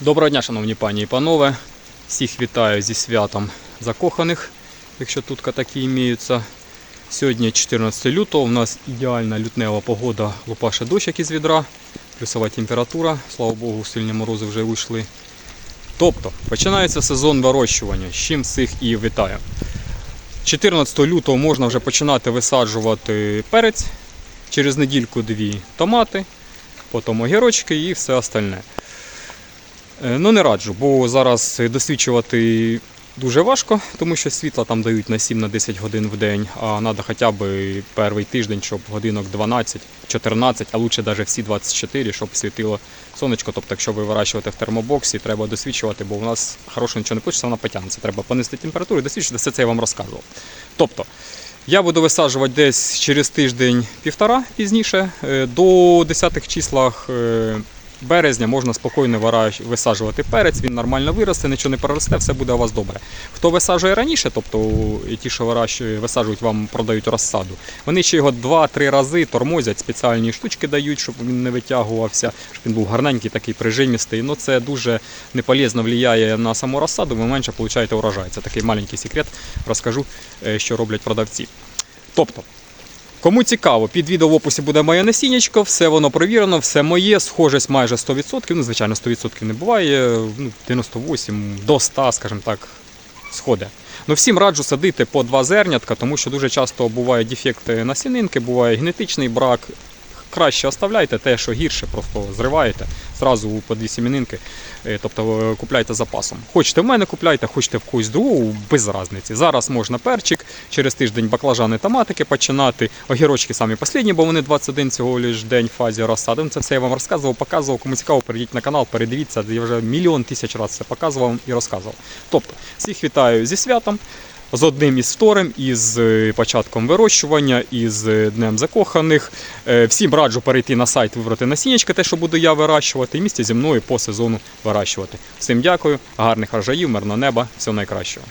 Доброго дня, шановні пані і панове. Всіх вітаю зі святом закоханих, якщо тут такі іміються. Сьогодні 14 лютого, у нас ідеальна лютнева погода, лупаше дощ як із відра, плюсова температура, слава Богу, сильні морози вже вийшли. Тобто, починається сезон вирощування, з чим всіх і вітаю. 14 лютого можна вже починати висаджувати перець, через недільку-дві томати, потім огірочки і все остальне. Е, Ну не раджу, бо зараз е, досвідчувати дуже важко, тому що світла там дають на 7-10 годин в день, а треба хоча б перший тиждень, щоб годинок 12, 14, а лучше навіть всі 24, щоб світило сонечко. Тобто, якщо ви вирощуєте в термобоксі, треба досвідчувати, бо у нас хорошого нічого не пише, вона потягнеться. Треба понести температуру і досвідчити, все це я вам розказував. Тобто, я буду висаджувати десь через тиждень-півтора пізніше. Е, До 10 числах березня можна спокійно висаджувати перець, він нормально виросте, нічого не переросте, все буде у вас добре. Хто висаджує раніше, тобто ті, що висаджують, вам продають розсаду, вони ще його 2-3 рази тормозять, спеціальні штучки дають, щоб він не витягувався, щоб він був гарненький, такий прижимістий. Ну це дуже неполезно впливає на саму розсаду, ви менше получаєте урожай. Це такий маленький секрет, розкажу, е, що роблять продавці. Тобто, Кому цікаво, під відео в описі буде моє насіннячко, все воно провірено, все моє, схожість майже 100%. Ну, звичайно, 100% не буває, ну, 98 до 100, скажімо так, сходить. Ну, всім раджу садити по два зернятка, тому що дуже часто бувають дефекти насінинки, буває генетичний брак. Краще оставляйте те, що гірше, просто зриваєте зразу по дві сімінинки, е, тобто е, купляйте запасом. Хочете в мене купляйте, хочете в когось другого, без різниці. Зараз можна перчик, через тиждень баклажани томатики починати. Огірочки самі останні, бо вони 21 цього лиш день в фазі розсади. Ну, Це все я вам розказував, показував. Кому цікаво, перейдіть на канал, передивіться. Я вже мільйон тисяч разів це показував і розказував. Тобто, всіх вітаю зі святом. З одним із вторим, із е, початком вирощування, із е, Днем закоханих. Е, Всім раджу перейти на сайт, вибрати насіннячки, те, що буду я вирощувати, і місце зі мною по сезону вирощувати. Всім дякую, гарних рожаїв, мирного неба, всього найкращого.